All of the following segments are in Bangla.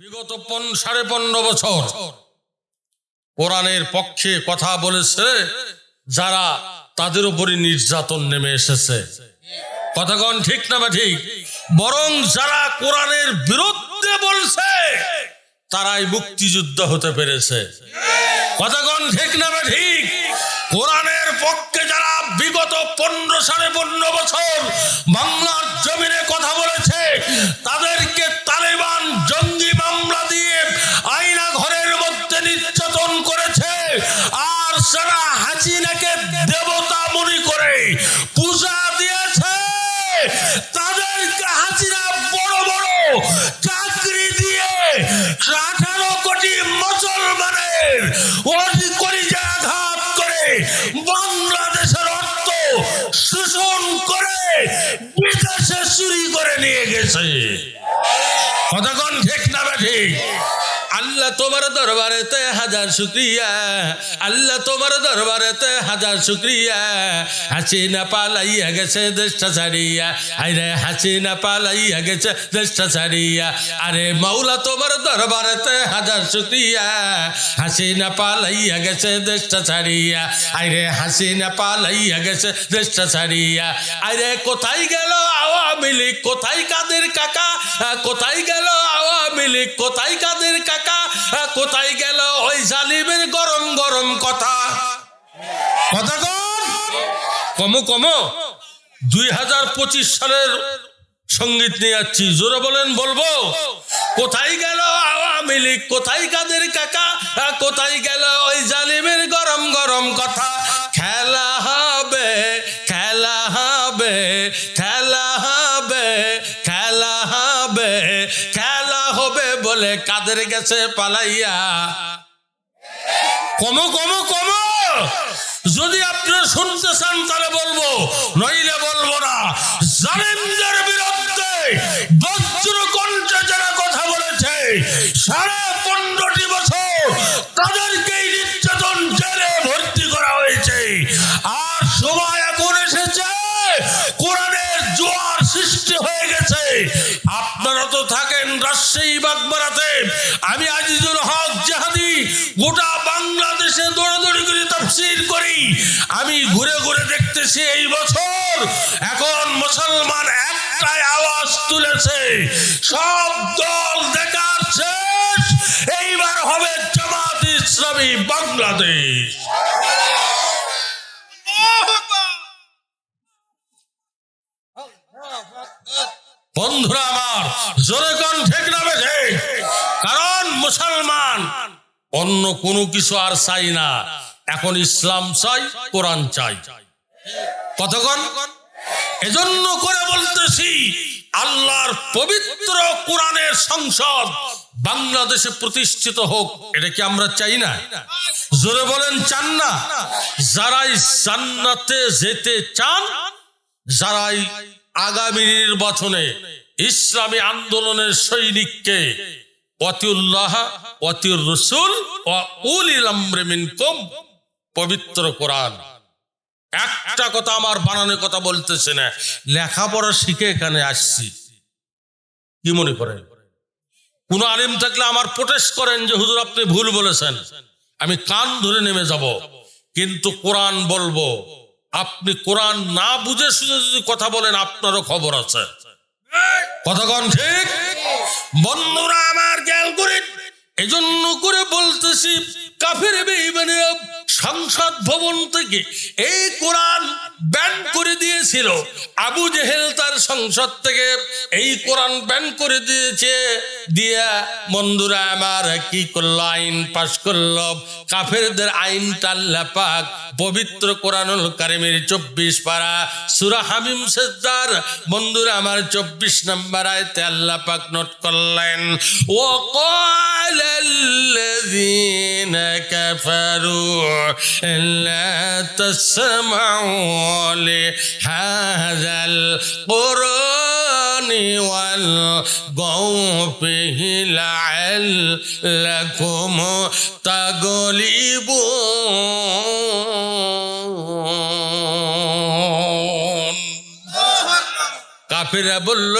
বিগত পন সাড়ে পনেরো বছর কোরআনের পক্ষে কথা বলেছে, যারা তাদের উপরই নির্যাতন নেমে এসেছে। কথাগণ ঠিক না বা ঠিক? বরং যারা কোরআনের বিরুদ্ধে বলছে, তারাই মুক্তিযুদ্ধ হতে পেরেছে। কথাগণ ঠিক না বা ঠিক? কোরআনের পক্ষে যারা বিগত পনেরো সাড়ে পনেরো বছর বাংলার জমিনে কথা বলেছে তাদেরকে পূজা দিয়েছে। তাদেরকে হাসিনা বড় বড় চাকরি দিয়ে আঠারো কোটি মুসলমানের কলিজা আঘাত করে বাংলাদেশের অর্থ শোষণ করে বিদেশে চুরি করে নিয়ে গেছে। কতক্ষণ ঠিক না ঠিক? আল্লাহ তোমার দরবারেতে হাজার শুক্রিয়া। আল্লাহ তোমার দরবারেতে হাজার শুক্রিয়া। হাসিনা পালাইয়া গেছে দেশটা ছাড়িয়া। আরে হাসিনা পালাইয়া গেছে দেশটা ছাড়িয়া। আরে মাওলা তোমার দরবারেতে হাজার শুক্রিয়া। হাসিনা পালাইয়া গেছে দেশটা ছাড়িয়া। আরে হাসিনা পালাইয়া গেছে দেশটা ছাড়িয়া। আরে কোথায় গেল আওয়ামী লীগ? কোথায় কাদের কাকা? কোথায় গেল আওয়ামী লীগ? কোথায় কাদের কাকা? কোথায় গেল ওই জালিমের গরম গরম কথা? কথা কমো কমো। দুই হাজার পঁচিশ সালের সংগীত নিয়ে যাচ্ছি জোরে বলেন বলব। কোথায় গেল আওয়ামী লীগ? কোথায় কাদের কাকা? কোথায় গেল ওই জালিমের গরম গরম কথা? বলে কাদের গেছে পালাইয়া? কমো কমো কমো। যদি আপনি শুনতে চান, তাহলে বলব, নইলে বলব না। জালিমদের বিরুদ্ধে বজ্র কণ্ঠে যারা কথা বলেছে, সাড়ে পনেরোটি বছর তাদেরকেই গোটা বাংলাদেশে দৌড়াদৌড়ি করে তাফসির করি। আমি ঘুরে ঘুরে দেখতেছি এই বছর এখন মুসলমান একটাই আওয়াজ তুলেছে। সব দল দেখার শেষ। এইবার হবে জামাত ইসলামী বাংলাদেশ বন্ধুরা আমার জোরে কোন ঠিক না বেঠে কারণ মুসলমান অন্য কোনো কিছু আর চাই না। এখন ইসলাম চাই, কোরআন চাই। কতক্ষণ? এজন্য করে বলতেছি, আল্লাহর পবিত্র কোরআনের সংসদ বাংলাদেশে প্রতিষ্ঠিত হোক, এটা কি আমরা চাই না? জোরে বলেন, চান না? যারাই জান্নাতে যেতে চান, যারাই আগামী নির্বাচনে ইসলামী আন্দোলনের সৈনিককে অতিউল্লাহ অতিউর রসুল মিনকুম, পবিত্র কোরআন। একটা কথা আমার বানানোর কথা বলতেছে না, লেখাপড়া শিখে এখানে আসছি। কি মনে করেন? কোন আলিম থাকলে আমার প্রোটেস্ট করেন যে, হুজুর, আপনি ভুল বলেছেন। আমি কান ধরে নেমে যাব। কিন্তু কোরআন বলব, আপনি কোরআন না বুঝে শুধু যদি কথা বলেন, আপনারও খবর আছে। কথাগণ ঠিক? বন্ধুরা আমার জ্ঞান করে এজন্য করে বলতেছি কাফের সংসদ ভবন থেকে এই কোরআন ব্যান করে দিয়েছিল। আবু জেহেল তার সংসদ থেকে এই কোরআন ব্যান করে দিয়েছে। দিয়া, বন্ধুরা, আমার কি করল? আইন পাশ করল। কাফেরদের আইন আল্লাহ পাক পবিত্র কোরআনুল কারিমের চব্বিশ পারা সুরা হামিম সেজদার। বন্ধুরা, আমার চব্বিশ নম্বর আয়তে আল্লাহ পাক নোট করলেন ও কলাল্লাযীনা كفروا لا تسمعوا لهذا القرآن والغوا فيه لعلكم تغلبون. কাফেরা বলল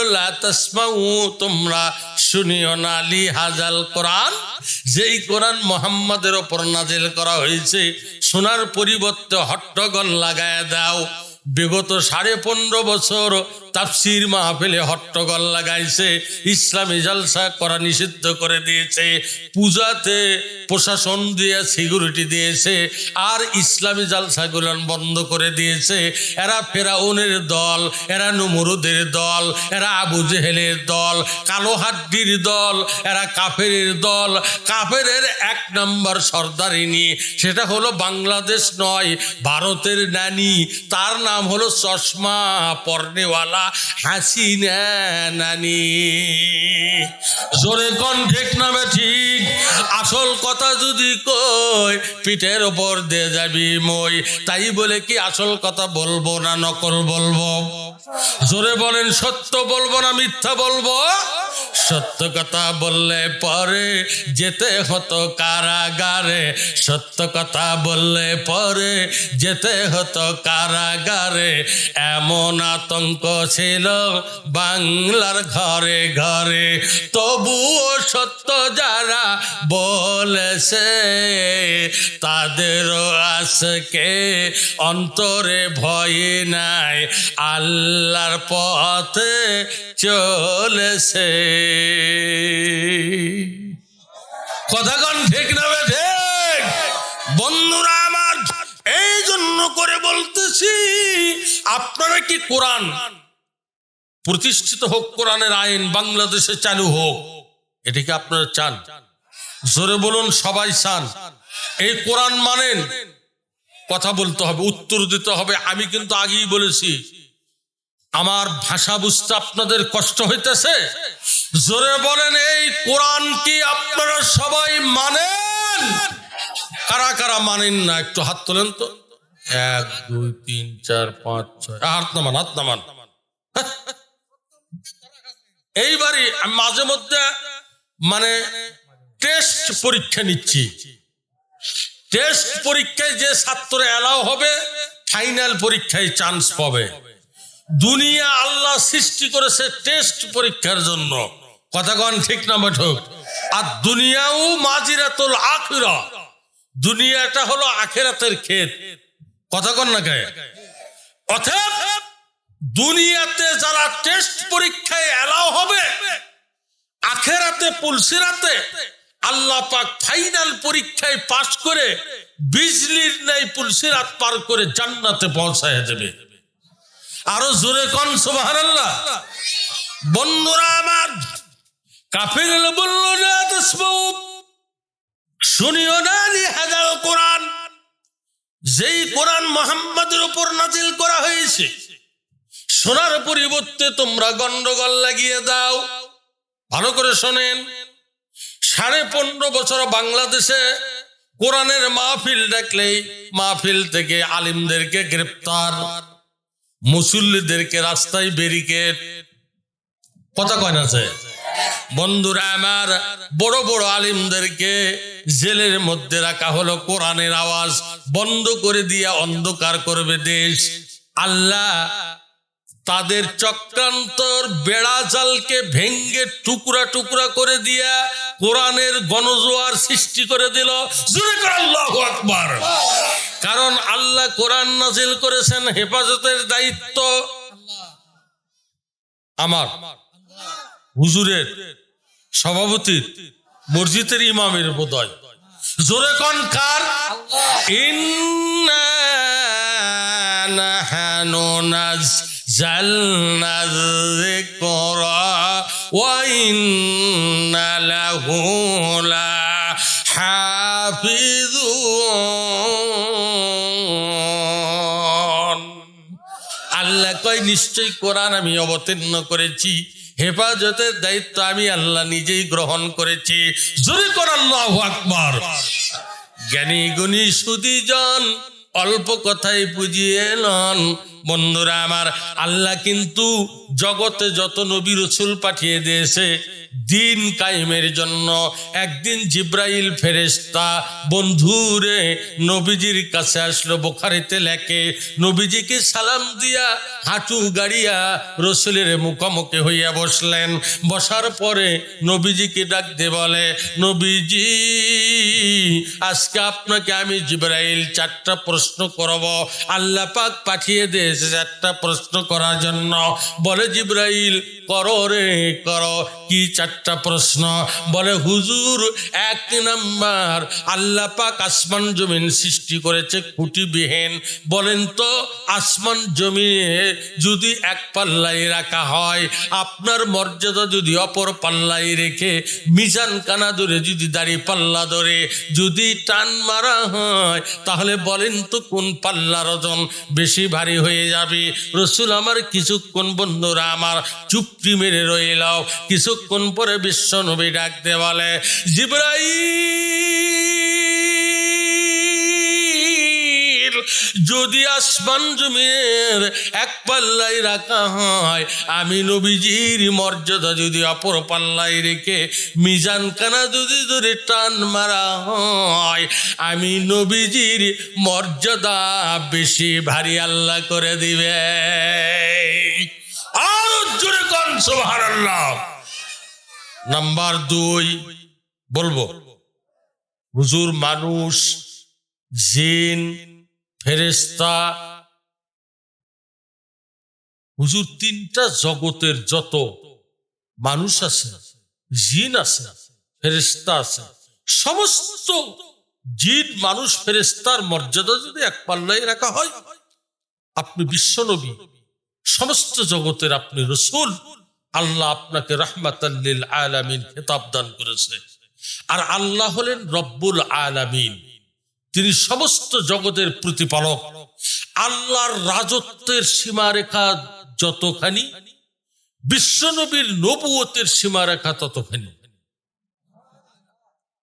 তোমরা শুনিও না লি হাজাল কোরআন। যেই কোরআন মোহাম্মদের ওপর নাজিল করা হয়েছে, শোনার পরিবর্তে হট্টগোল লাগায় দাও। বিগত সাড়ে পনেরো বছর তাফসির মাহফিলে হট্টগোল লাগাইছে, ইসলামী জলসা করা নিষিদ্ধ করে দিয়েছে, পূজাতে প্রশাসন দিয়ে সিকিউরিটি দিয়েছে, আর ইসলামী জালসাগুলো বন্ধ করে দিয়েছে। এরা ফেরাউনের দল, এরা নুমরুদের দল, এরা আবু জেহেলের দল কালো হাড্ডির দল, এরা কাফেরের দল। কাফেরের এক নম্বর সর্দারিনী, সেটা হলো বাংলাদেশ নয়, ভারতের নানি, তার নাম হলো চশমা পর্নেওয়ালা হাসিনা নানি জোরে কন ঠিক নামে ঠিক? আসল কথা যদি কই, পিঠের ওপর দে যাবি মই। তাই বলে কি আসল কথা বলব না নকল বলব? জোরে বলেন, সত্য বলব না মিথ্যা বলব? সত্য কথা বললে পরে যেতে হতো কারাগারে। সত্য কথা বললে পরে যেতে হতো কারাগারে। এমন আতঙ্ক ছিল বাংলার ঘরে ঘরে। তবুও সত্য যারা বলেছে, তাদেরও আজকে অন্তরে ভয় নাই। আল্লাহর পথে চলেছে। কথাগণ ঠিক না ঠিক? বন্ধুরা আমার এই জন্য করে বলতেছি, আপনারা কি কোরআন প্রতিষ্ঠিত হোক, কোরআনের আইন বাংলাদেশে চালু হোক এটিকে আপনারা চান? জোরে বলুন, সবাই চান। এই কোরআন মানেন। কথা বলতে হবে, উত্তর দিতে হবে, আমি কিন্তু আগেই বলেছি। আমার ভাষা বুঝতে আপনাদের কষ্ট হইতেছে? জোরে বলেন, এই কোরআন কি আপনারা সবাই মানেন? কারা কারা মানেন না? একটু হাত তোলেন তো। এক, দুই, তিন, চার, পাঁচ, ছয়। হাত নামান হাত নামান। এইবারই মাঝে মধ্যে মানে টেস্ট পরীক্ষা নিচ্ছি। টেস্ট পরীক্ষায় যে ছাত্র এলাও হবে ফাইনাল পরীক্ষায় চান্স পাবে। দুনিয়া আল্লাহ সৃষ্টি করেছে টেস্ট পরীক্ষার জন্য। কথাগণ ঠিক না বঠক আর দুনিয়াও মাজিরাতুল আখিরা। দুনিয়াটা হলো আখেরাতের ক্ষেত। কথাগণ না গায়ে? অর্থাৎ দুনিয়াতে যারা টেস্ট পরীক্ষায় এলাও হবে, আখেরাতে পুলসিরাতে আল্লাহ পাক ফাইনাল পরীক্ষায় পাশ করে, বিজলির নেই পুলসিরাত পার করে জান্নাতে পৌঁছায় দেবে। আরও জোরে কন আল্লাহ বন্ধুরা আমার কাফির বলল না তসমাউ। শুনিও না হাজার কোরআন। যেই কোরআন মোহাম্মদের উপর নাজিল করা হয়েছে, শোনার পরিবর্তে তোমরা গন্ডগোল লাগিয়ে দাও। ভালো করে শোনেন, সাড়ে পনেরো বছর বাংলাদেশে কোরআনের মাহফিল ডাকলেই মাহফিল থেকে আলিমদেরকে গ্রেপ্তার। মুসল্লিদেরকে রাস্তায় ব্যারিকেড কথা কয় না? বন্ধুরা আমার বড় বড় আলিমদেরকে জেলের মধ্যে রাখা হলো কোরআনের আওয়াজ, বন্ধ করে দিয়ে অন্ধকার করবে দেশ আল্লাহ তাদের চক্রান্তর বেড়া জালকে ভেঙ্গে টুকরা টুকরা করে দিয়া কোরআনের গণজোয়ার সৃষ্টি করে দিল। আকবার। কারণ আল্লাহ কোরআন নাজিল করেছেন হেফাজতের দায়িত্ব আমার। হুজুরের সভাপতির মসজিদের ইমামের বোধয় জোরে কন কার? ইন্না নাহানু আল্লাহ কয়, নিশ্চয়ই কোরআন আমি অবতীর্ণ করেছি। হেফাজতের দায়িত্ব আমি আল্লাহ নিজেই গ্রহণ করেছি। জোরে কর আল্লাহ আকবার। জ্ঞানী গুণী সুদীজন অল্প কথাই বুঝিয়ে নন। বন্ধুরা আমার আল্লাহ কিন্তু জগতে যত নবী রসুল পাঠিয়ে দিয়েছে দিন কায়েমের জন্য। একদিন জিব্রাইল ফেরেশতা বন্ধুরে নবীজির কাছে আসলো, বোখারিতে লেখে, নবীজিকে সালাম দিয়া হাঁটু গাড়িয়া রসুলের মুখোমুখি হইয়া বসলেন। বসার পরে নবীজিকে ডাক দিয়ে বলে, নবীজি, আজকে আপনাকে আমি জিব্রাইল চারটা প্রশ্ন করব। আল্লাহ পাক পাঠিয়ে দিয়েছে চারটা প্রশ্ন করার জন্য। বলে জিব্রাইল, করো রে, করো। কি চারটা প্রশ্ন? বলে, হুজুর, এক নাম্বার। আল্লাহ পাক আসমান জমিন সৃষ্টি করেছে খুঁটিবিহীন। বলেন তো, আসমান জমিনে যদি এক পাল্লাই রাখা হয়, আপনার মর্যাদা যদি অপর পাল্লাই রেখে, মিজান কানা ধরে যদি দাড়ি পাল্লা ধরে যদি টান মারা হয়, তাহলে বলেন তো কোন পাল্লার ওজন বেশি ভারী হয়ে যাবে? রসুল আমার কিছুক্ষণ বন্ধুরা আমার চুপটি মেরে রইলাও কিছুক্ষণ পরে বিশ্ব নবী ডাকতে বলে? জিব্রাইল, যদি আসমান জমির এক পাল্লাই রাখা হয়, আমি নবীজির মর্যাদা যদি অপর পাল্লাই রেখে মিজান কানা যদি ধরে টান মারা হয়, আমি নবীজির মর্যাদা বেশি ভারী আল্লাহ করে দিবে। আর জোরে কন, সুবহানাল্লাহ। নাম্বার দুই, বলব, হুজুর মানুষ, জিন ফেরেস্তা হুজুর তিনটা জগতের যত মানুষ আছে, জিন আছে ফেরেস্তা আছে, সমস্ত জিন মানুষ ফেরেস্তার মর্যাদা যদি এক পাল্লায় রাখা হয়, আপনি বিশ্বনবী সমস্ত জগতের আপনি রসুল আল্লাহ আপনাকে রহমাতাল্লিল আলামিন খেতাব দান করেছে। আর আল্লাহ হলেন রব্বুল আলামিন, তিনি সমস্ত জগতের প্রতিপালক। আল্লাহর রাজত্বের সীমারেখা যতখানি, বিশ্বনবীর নবুয়তের সীমারেখা ততখানি।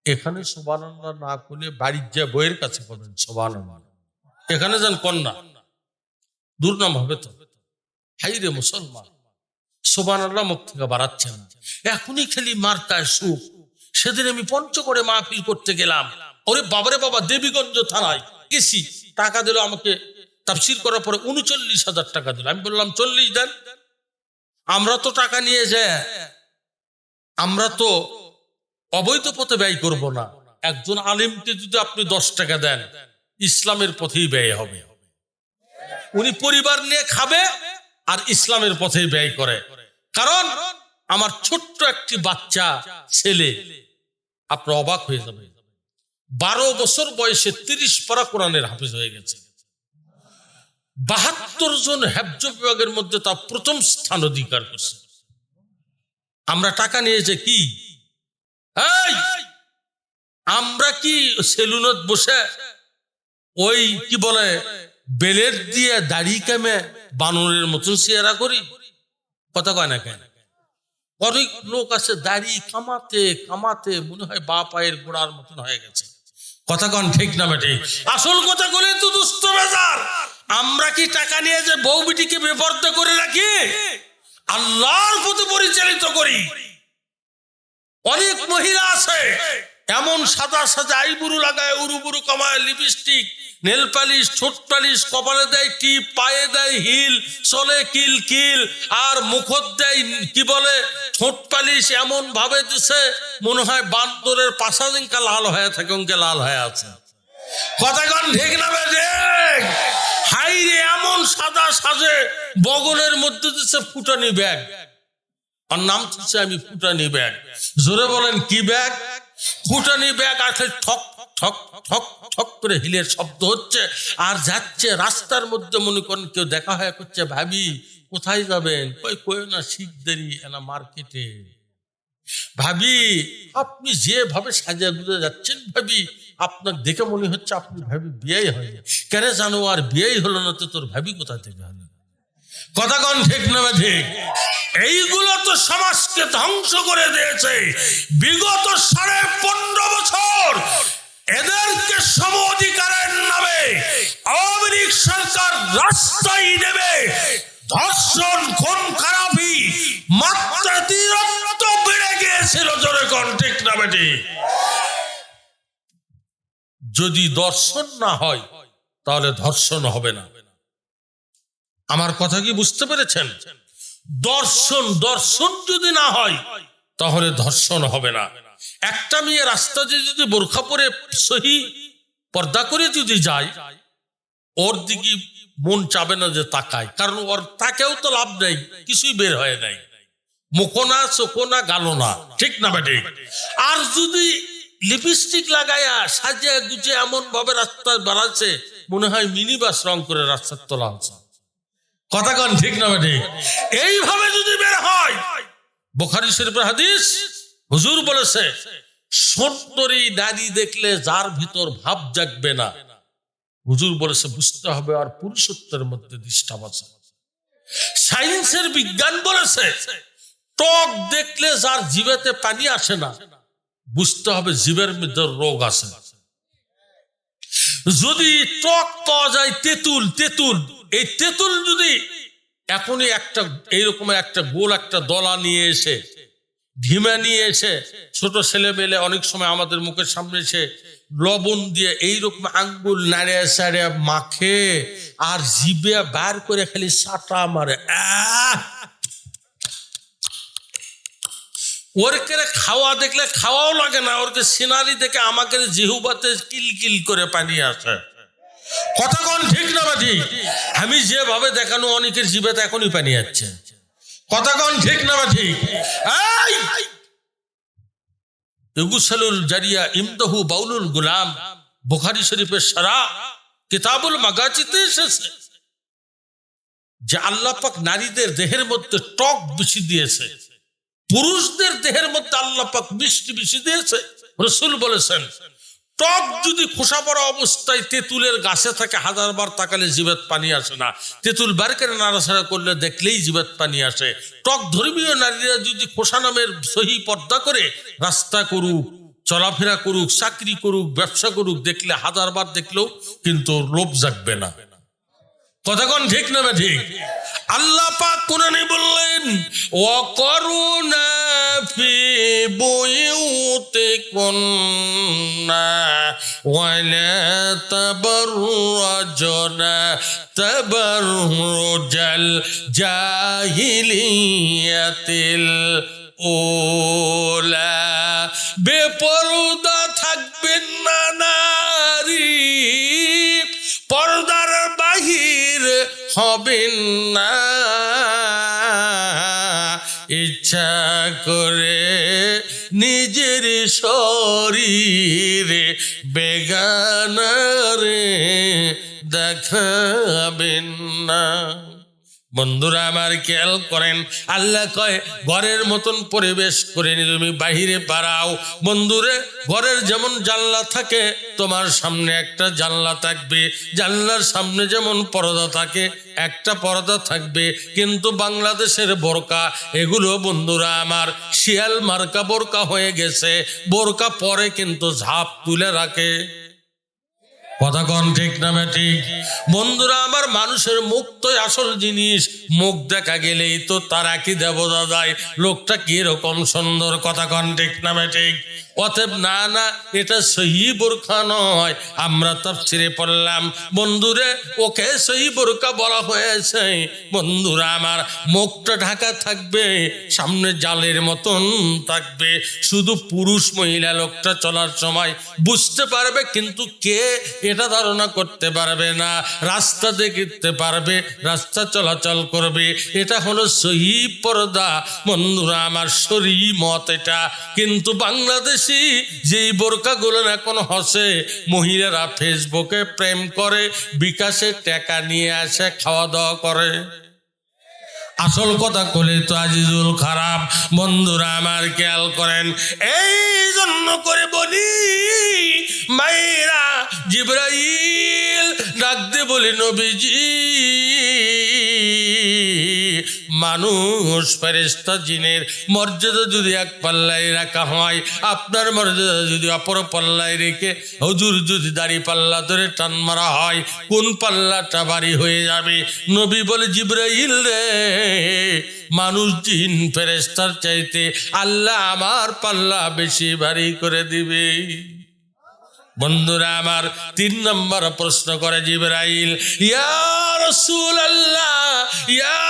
এখানে সোবান না করলে বাড়ির যা বইয়ের কাছে পাবেন সোবান এখানে যান কন্যা, দুর্নাম হবে তো। হাই রে মুসলমান। সোবান আল্লাহ মুখ থেকে বাড়াচ্ছে না এখনই খালি মার্কায় সুখ। সেদিন আমি পঞ্চগড়ে মাহফিল করতে গেলাম। ওরে বাবারে বাবা, দেবীগঞ্জ থানায় গেছি। টাকা দিল আমাকে, তাফসির করার পরে উনচল্লিশ হাজার টাকা দিল। আমি বললাম, চল্লিশ দেন। আমরা তো টাকা নিয়ে যাই আমরা তো অবৈধ পথে ব্যয় করব না। একজন আলিমকে যদি আপনি দশ টাকা দেন, ইসলামের পথেই ব্যয় হবে। উনি পরিবার নিয়ে খাবে আর ইসলামের পথেই ব্যয় করে। কারণ আমার ছোট্ট একটি বাচ্চা ছেলে, আপনার অবাক হয়ে যাবে বারো বছর বয়সে তিরিশ পারা কোরআনের হাফিজ হয়ে গেছে। বাহাত্তর জন হ্যাবজ বিভাগের মধ্যে তা প্রথম স্থান অধিকার করছে। আমরা টাকা নিয়েছে কি? আমরা কি সেলুনত বসে ওই কি বলে, বেলের দিয়ে দাড়ি কামে বানরের মতন চেহারা করি? কথা কয় না কেন? অনেক লোক আছে দাড়ি কামাতে কামাতে মনে হয় বা পায়ের গোড়ার মতন হয়ে গেছে। কথা কন ঠিক না ঠিক আসল কথা করে তো দুস্থ বেজার। আমরা কি টাকা নিয়ে যে বউ বিটিকে বেপর্দা করে রাখি? আল্লাহর প্রতি পরিচালিত করি। অনেক মহিলা আছে এমন সাদা সাদা আইবুরু লাগায়, উরুবুরু কমায়, লিপস্টিক, নেল পালিশ, ঠোঁট পালিশ, কপালে দেয় টিপ, পায়ে দেয় হিল, চলে কিল কিল, আর মুখত দেয় কি বলে, ঠোঁট পালিশ এমন ভাবে দিছে, মনে হয় বান্দরের পাশা দিনকা লাল হয়ে থাকে, অঙ্কে লাল হয়ে আছে। কথা কন ঠিক না দেখ। হাই রে এমন সাদা সাজে, বগলের মধ্যে দিছে ফুটানি ব্যাগ। আর নাম হচ্ছে আমি ফুটানি ব্যাগ। জোরে বলেন, কি ব্যাগ? ফুটানি ব্যাগ আছে, ঠক ঠক ঠক ঠক করে হিলের শব্দ হচ্ছে, আর যাচ্ছে রাস্তার মধ্যে মনে করেন কেউ দেখা হয়ে করছে, ভাবি, কোথায় যাবেন? কই কই না শিখ দেরি না মার্কেটে। ভাবি, আপনি যেভাবে সাজা গুজে যাচ্ছেন, ভাবি, আপনার দেখে মনে হচ্ছে আপনি ভাবি বিয়েই হয়নি। কেন জানো, আর বিয়েই হলো না তো তোর ভাবি কোথা থেকে হলো? কথা কন ঠিক না ঠিক? এইগুলো তো সমাজকে ধ্বংস করে দিয়েছে। বিগত সাড়ে পনেরো বছর এদেরকে সম অধিকারের নামে আওয়ামী সরকার রাস্তায় নেবে ধর্ষণ, খুন, খারাপি মাত্রাতিরিক্ত বেড়ে গিয়েছিল জোরে কন ঠিক না যদি দর্শন না হয়, তাহলে ধর্ষণ হবে না। আমার কথা কি বুঝতে পেরেছেন? দর্শন দর্শন যদি না হয়, তাহলে ধর্ষণ হবে না। একটা মেয়ে রাস্তা দিয়ে যদি বোরখা পরে সহি পর্দা করে যদি যায়, ওর দিকে মন চাবে না যে তাকায়, কারণ ওর তাকেও তো লাভ নেই, কিছুই বের হয় নাই। মুখোনা, চোখোনা গালো না ঠিক না বেটে? আর যদি লিপস্টিক লাগায়া সাজিয়া গুজে এমন ভাবে রাস্তায় বেড়াচ্ছে মনে হয় মিনি বাস রং করে রাস্তার তোলা হচ্ছে। কথা কন, ঠিক না বেটে এইভাবে যদি বের হয়, বোখারি শরীফের হাদিস হুজুর বলেছে, সুন্দরী নারী দেখলে যার ভিতর ভাব জাগবে না। হুজুর বলেছে, বুঝতে হবে আর পুরুষত্বের মধ্যে ডিস্টার্ব আছে। সায়েন্সের বিজ্ঞান বলেছে টক দেখলে যার জিভেতে পানি আসে না, বুঝতে হবে জীবের মধ্যে রোগ আছে। যদি টক পাওয়া যায় তেঁতুল তেঁতুল এই তেঁতুল যদি এখনই একটা এইরকম একটা গোল, একটা দলা নিয়ে এসে ঢিমা নিয়ে এসে, ছোট ছেলে মেলে অনেক সময় আমাদের মুখের সামনে এসে লবণ দিয়ে এইরকম আঙ্গুল নাড়িয়া সাড়িয়া মাখে আর জিবে বার করে খালি সাটা মারে! ওরকে খাওয়া দেখলে খাওয়াও লাগে না, ওরকে সিনারি দেখে আমাকে জিহুবাতে কিল কিল করে পানি আসে কথা কোন ঠিক না বা ঠিক? আমি যেভাবে দেখানো অনেকের জিভেতে এখনই পানি যাচ্ছে। কথা কোন ঠিক না বা ঠিক? এই! ইগুসালুল জারিয়া বাউলুল গুলাম বুখারি শরীফের সারা কিতাবুল মাগাজিতে এসেছে। যে আল্লাহ নারীদের দেহের মধ্যে টক বেশি দিয়েছে। পুরুষদের দেহের মধ্যে আল্লাহ পাক মিষ্টি বেশি দিয়েছে। রসুল বলেছেন টক যদি খোসা পড়া অবস্থায় তেঁতুলের গাছে থাকে, হাজারবার তাকালে জীবেত পানি আসে না। তেঁতুল বার করে নাড়াছাড়া করলে দেখলেই জীবেত পানি আসে। টক ধর্মীয় নারীরা যদি খোসা নামের সহি পর্দা করে, রাস্তা করুক, চলাফেরা করুক, চাকরি করুক, ব্যবসা করুক, দেখলে হাজারবার দেখলেও কিন্তু লোভ জাগবে না। কথাক্ষণ ঠিক না না ঠিক? আল্লাহ পাক কোরআনে বললেন ও করুণা ফি বুয়ুতিকুন্না ওয়ালা তাবাররাজনা তাবাররুজাল জাহিলিয়াতিল ওলা বেপরদা থাকবেন না নারী, পর্দার বাহির হবেন। না ইচ্ছা করে নিজের শরীরে বেগানারে দেখাবেন। না বন্ধুরা আমার খেয়াল করেন, আল্লাহ কয়, ঘরের মতন পরিবেশ করে নি তুমি বাহিরে পারাও বন্ধুরে, ঘরের যেমন জানলা থাকে, তোমার সামনে একটা জানলা থাকবে। জানলার সামনে যেমন পর্দা থাকে, একটা পর্দা থাকবে। কিন্তু বাংলাদেশের বোরকা, এগুলো বন্ধুরা আমার শিয়াল মার্কা বোরকা হয়ে গেছে। বোরকা পরে কিন্তু ঝাপ তুলে রাখে। কথা ঠিক না ঠিক? বন্ধুরা, আমার মানুষের মুখ তো আসল জিনিস, মুখ দেখা গেলেই তো তারা কি দেবতা যায় লোকটা কি রকম সুন্দর কথা ঠিক না ঠিক? অতএব না না, এটা সহি বোরখা নয়। আমরা তাফসিরে পড়লাম। বন্ধুরে, ওকে সহি বোরকা বলা হয়েছে। বন্ধুরা, আমার মুখটা ঢাকা থাকবে, সামনে জালের মতন থাকবে। শুধু পুরুষ মহিলা লোকটা চলার সময় বুঝতে পারবে, কিন্তু কে এটা ধারণা করতে পারবে না। রাস্তা দেখতে পারবে, রাস্তা চলাচল করবে। এটা হলো সহি পর্দা। বন্ধুরা, আমার সরি মত এটা। কিন্তু বাংলাদেশি যেই বোরকাগুলো এখন হসে, মহিলারা ফেসবুকে প্রেম করে, বিকাশে টাকা নিয়ে আসে খাওয়া দাওয়া করে। আসল কথা বলে তো আজিজুল খারাপ। বন্ধুরা আমার খেয়াল করেন এই জন্য করে বলি, মায়েরা জিব্রাইল ডাকতে বলি নবীজি, মানুষ ফেরেস্তা জিনের মর্যাদা যদি এক পাল্লায় রাখা হয়, আপনার মর্যাদা যদি অপর পাল্লায় রেখে হুজুর যদি দাড়ি পাল্লা ধরে টান মারা হয়, কোন পাল্লাটা বাড়ি হয়ে যাবে? নবী বলে, জিব্রাইল রে মানুষ জিন ফেরেস্তার চাইতে আল্লাহ আমার পাল্লা বেশি ভারী করে দিবে। বন্ধুরা, আমার তিন নম্বর প্রশ্ন করে জিবরাইল। ইয়া রসুল আল্লাহ ইয়া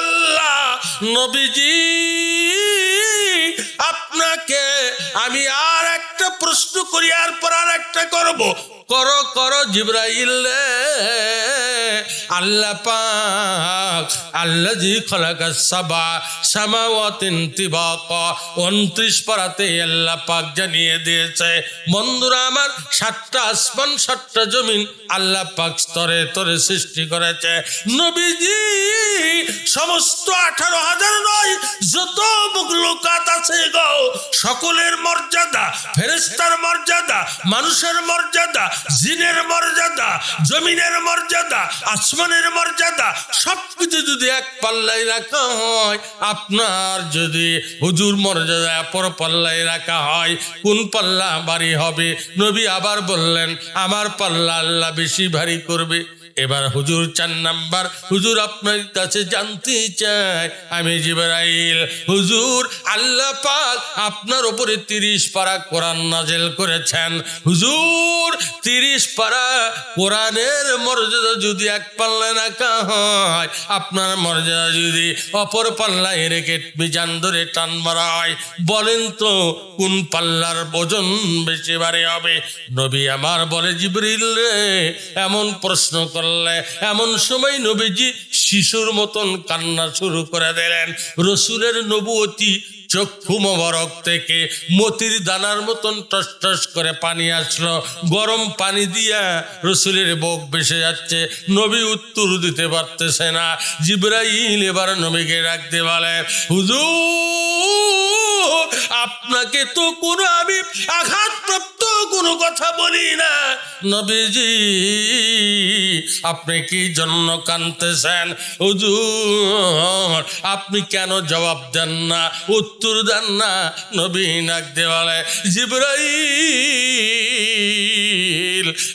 আল্লাহ নবীজি, আপনাকে আমি একটা প্রশ্ন করি, আর পর আর একটা করব। করো করো জিব্রাইল আল্লাহ পাক আল্লাহ জি খলাকা সাবা, সামাওয়াতিন তিবাকা। উনত্রিশ পারাতে আল্লাহ পাক জানিয়ে দিয়েছে, বন্ধুরা আমার, সাতটা আসমান, সাতটা জমিন আল্লাহ পাক স্তরে তরে সৃষ্টি করেছে। নবীজি, সমস্ত আঠারো হাজার নয়, যত মুখলুকাত আছে গো, সকলের মর্যাদা ফেরেস্তার মর্যাদা, মানুষের মর্যাদা, জিনের মর্যাদা, জমিনের মর্যাদা, আসমানের মর্যাদা, সবকিছু যদি এক পাল্লায় রাখা হয়, আপনার যদি হুজুর মর্যাদা অপর পাল্লায় রাখা হয়, কোন পাল্লা ভারী হবে? নবী আবার বললেন, আমার পাল্লা আল্লাহ বেশি ভারী করবে। এবার হুজুর চার নাম্বার। হুজুর আপনার কাছে জানতে চাই আমি জিবরাইল। হুজুর, আল্লাহ পাক আপনার উপরে তিরিশ পারা কোরআন নাজেল করেছেন। হুজুর, তিরিশ পারা কোরআনের মর্যাদা যদি এক পাল্লা রাখা হয়, আপনার মর্যাদা যদি অপর পাল্লায় রেখে মিজান ধরে টান মারা বলেন তো কোন পাল্লার ওজন বেশি বাড়ে হবে? নবী আমার বলে, জিবরিল এমন প্রশ্ন করলে এমন সময় নবীজি শিশুর মতন কান্না শুরু করে দিলেন রসুলের নবুয়তি চক্ষু মোবারক থেকে মতির দানার মতন টস টস করে পানি আসলো গরম পানি দিয়া রসুলের বুক বেসে যাচ্ছে নবী উত্তর দিতে পারতেছে না জিব্রাইল এবার নবীকে রাখতে বলে হুজুর আপনাকে তো কোনো আমি আঘাতপ্রাপ্ত কোনো কথা বলি না। নবীজি, আপনি কি জন্য কানতেছেন হুজুর, আপনি কেন জবাব দেন না, উত্তর দেন না? নবী নাক দেওয়ালে জিব্রাইল,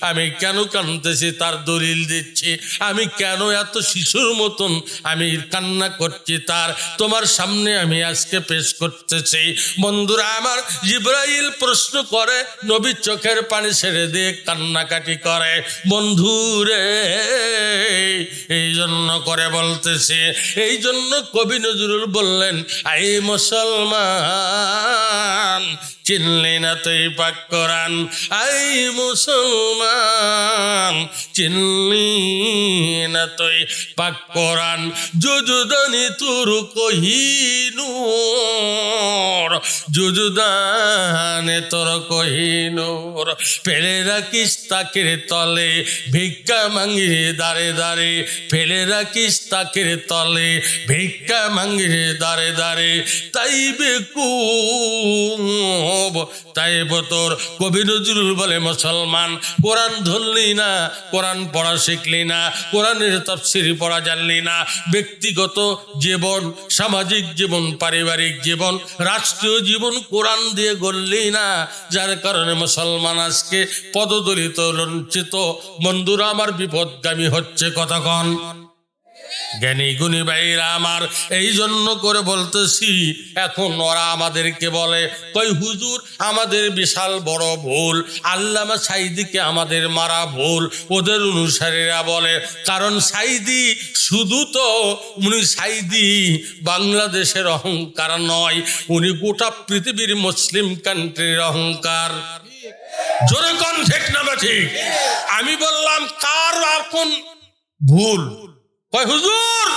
আমি কেন কানতেছি তার দলিল দিচ্ছি। আমি কেন এত শিশুর মতন আমি কান্না করছি? তার তোমার সামনে আমি আজকে পেশ করতেছি। বন্ধুরা, আমার জিব্রাইল প্রশ্ন করে নবী চোখের পানি ছেড়ে দিয়ে কান্নাকাটি করে। বন্ধুরে, এই জন্য করে বলতেছে, এই জন্য কবি নজরুল বললেন, আই মুসলমান চিনলি না তুই পাক কোরআন? আই মুসলমান, চিনলি না তুই পাক কোরআন? যুজুদানি তোর কহিনুর যুজুদানে তোর কহিনুর। ফেলে রাখিস তাকের তলে, ভিক্ষা মাঙ্গিরে দাঁড়ে দাঁড়ে ফেলে রাখিস তাকের তলে, ভিক্ষা মাঙ্গিরে দাঁড়ে দাঁড়ে তাই বেকুব তাই তোর কবি নজরুল বলে মুসলমান। কোরআন ধরলি না, কোরআন পড়া শিখলি না, কোরআনের তফসির পড়া জানলি না। ব্যক্তিগত জীবন, সামাজিক জীবন, পারিবারিক জীবন, রাষ্ট্রীয় জীবন কোরআন দিয়ে গড়লি না। যার কারণে মুসলমান আজকে পদদলিত লঞ্চিত বন্ধুরা, আমার বিপদগামী হচ্ছে কতক্ষণ জ্ঞানী গুণী ভাইরা আমার এই জন্য করে বলতেছি, এখন ওরা আমাদেরকে বলে, কই হুজুর, আমাদের বিশাল বড় ভুল, আল্লামা সাইদিকে আমাদের মারা ভুল। ওদের অনুসারীরা বলে, কারণ সাইদি শুধু তো, উনি সাইদি বাংলাদেশের অহংকার নয়, উনি গোটা পৃথিবীর মুসলিম কান্ট্রির অহংকার। জোরে কোন, ঠিক না ঠিক? আমি বললাম, কার এখন ভুল? কয়, হুজুর,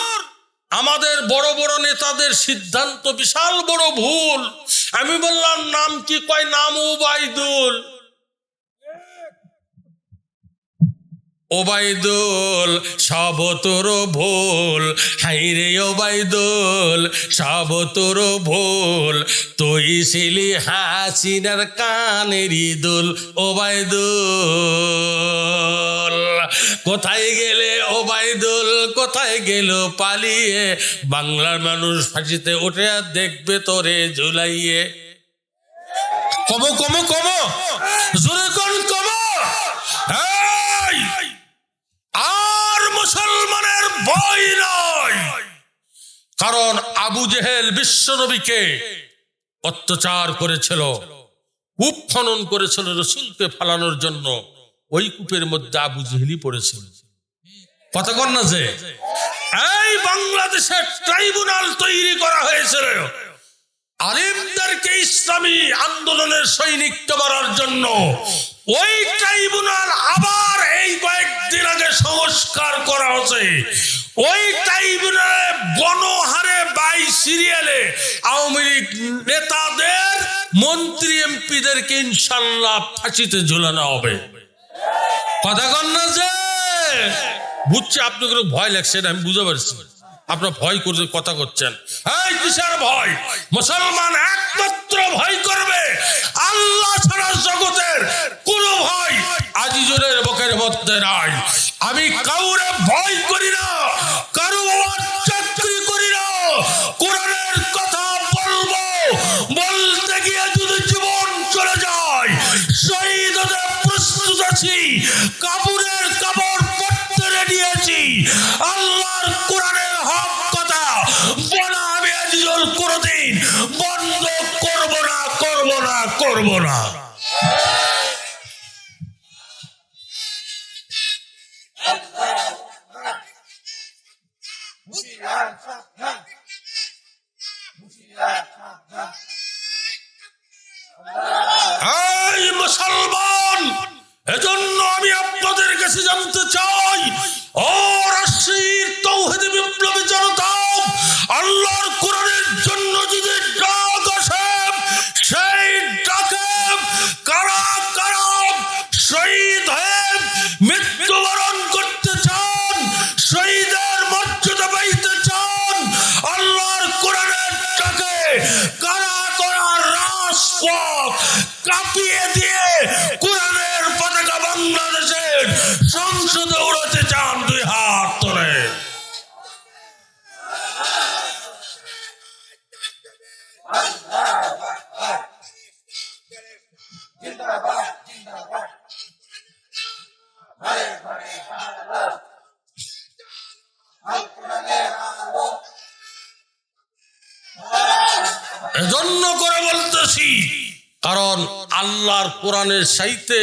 আমাদের বড় বড় নেতাদের সিদ্ধান্ত বিশাল বড় ভুল। আমি বললাম, নাম কি? কয়, নাম ওবায়দুল ওবায়দুল, সব তোর ভুল। হাইরে ওবায়দুল, সব তোর ভুল। তুই ছিলি হাসিনার কানেরই দুল ওবায়দুল। কোথায় গেলে ওবায়দুল, কোথায় গেল পালিয়ে? বাংলার মানুষ ফাঁসিতে উঠে দেখবে তোরে ঝুলাইয়ে। কমো কমো কমো। জোরে কোন কমো এই! আর মুসলমানের ভয় নয়। কারণ আবু জেহেল বিশ্বনবীকে অত্যাচার করেছিল, কূপ খনন করেছিল রসুলকে ফালানোর জন্য। ওই কূপের মধ্যে আবু জেহেলি পড়েছিল। কথা কন না যে? এই বাংলাদেশের ট্রাইব্যুনাল তৈরি করা হয়েছিল। আলিমদেরকে ইসলামী আন্দোলনের সৈনিককে মারার জন্য ওই ট্রাইব্যুনাল আবার এই কয়েকদিন আগে সংস্কার করা হচ্ছে ওই ট্রাইব্যুনালে গণহারে বাই সিরিয়ালে আওয়ামী লীগ নেতাদের, মন্ত্রী এমপিদেরকে ইনশাল্লাহ ফাঁসিতে ঝুলানো হবে। কথা কন না যে? বুঝছি আপনাদের ভয় লাগছে এটা আমি বুঝতে পারছি। আপনার ভয় করছে, কথা করছেন। এই কিসের ভয়? মুসলমান একমাত্র ভয় করবে। আল্লাহ ছাড়া জগতের কোন ভয় আজিজনের বুকের মধ্যে নাই। আমি কাউরে ভয় করি না, কারও চাকরি করি না। কোরআনের কথা বলব, বলতে গিয়ে যদি জীবন চলে যায় শহীদ প্রস্তুত আছি কাপড়ের কাপড় পড়তে রেডি আছি। আল্লাহর কোনদিন বন্ধ করব না করব না করব না এই এজন্য করে বলতেছি, কারণ আল্লাহর কোরআনের সাইতে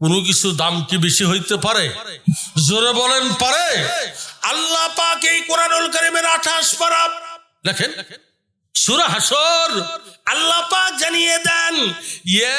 কোনো কিছু দাম কি বেশি হইতে পারে? জোরে বলেন, পারে। আল্লাহ পাক এই কোরআনুল কারিমের আঠাশ পারা দেখেন, সুরা হাসর আল্লাহ পাক জানিয়ে দেন, ইয়া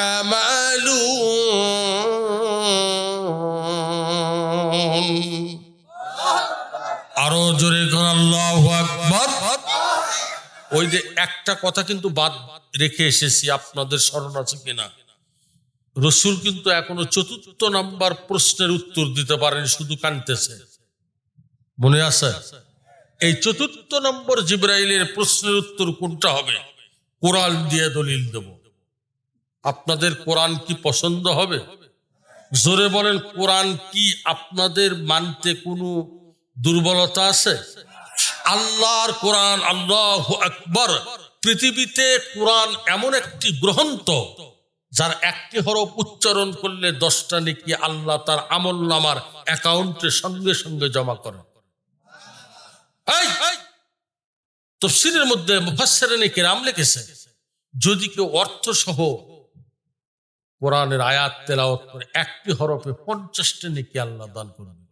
تعملون আরো জোরে কর আল্লাহু আকবার ওই যে একটা কথা কিন্তু বাদ রেখে এসেছি আপনাদের স্মরণ আছে কিনা রসুল কিন্তু এখনো চতুর্থ নাম্বার প্রশ্নের উত্তর দিতে পারেন শুধু কানতেছে মনে আছে এই চতুর্থ নম্বর জিব্রাইলের প্রশ্নের উত্তর কোনটা হবে কোরআন দিয়ে দলিল দেব আপনাদের কোরআন কি পছন্দ হবে? জোরে বলেন কোরআন কি আপনাদের মানতে কোনো দুর্বলতা আছে? আল্লাহর কোরআন আল্লাহ আকবর। পৃথিবীতে কোরআন এমন একটি গ্রন্থ যার একটি হরফ উচ্চারণ করলে দশটা নাকি আল্লাহ তার আমল নামার অ্যাকাউন্টে সঙ্গে সঙ্গে জমা করে এই, এই, তফসিরের মধ্যে মুফাসসিরিনে নাকি রাম লিখেছে যদি কেউ অর্থ সহ কোরআনের আয়াত তেলাওয়াত করে একটি হরফে পঞ্চাশটা নাকি আল্লাহ দান করবে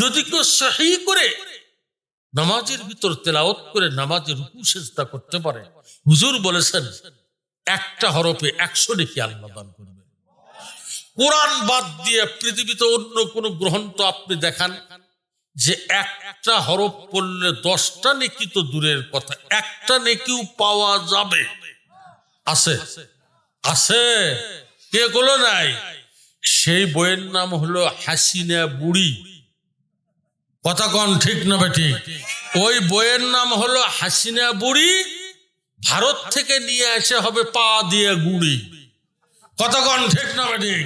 যদি কেউ সহি করে নামাজের ভিতর তেলাওয়াত করে নামাজের রুকু, সেজদা করতে পারে, হুজুর বলেছেন, একটা হরফে একশো নেকি আল্লাহ দান করবে কোরআন বাদ দিয়ে পৃথিবীতে অন্য কোন গ্রন্থ আপনি দেখান যে একটা হরফ পড়লে দশটা নেকি তো দূরের কথা, একটা নেকিও পাওয়া যাবে। আছে? আছে? কে গুলো নাই? সেই বইয়ের নাম হলো হাসিনা বুড়ি। কথা কন, ঠিক না ঠিক? ওই বইয়ের নাম হলো হাসিনা বুড়ি, ভারত থেকে নিয়ে এসে হবে পা দিয়ে গুড়ি। কথা কন, ঠিক না ঠিক?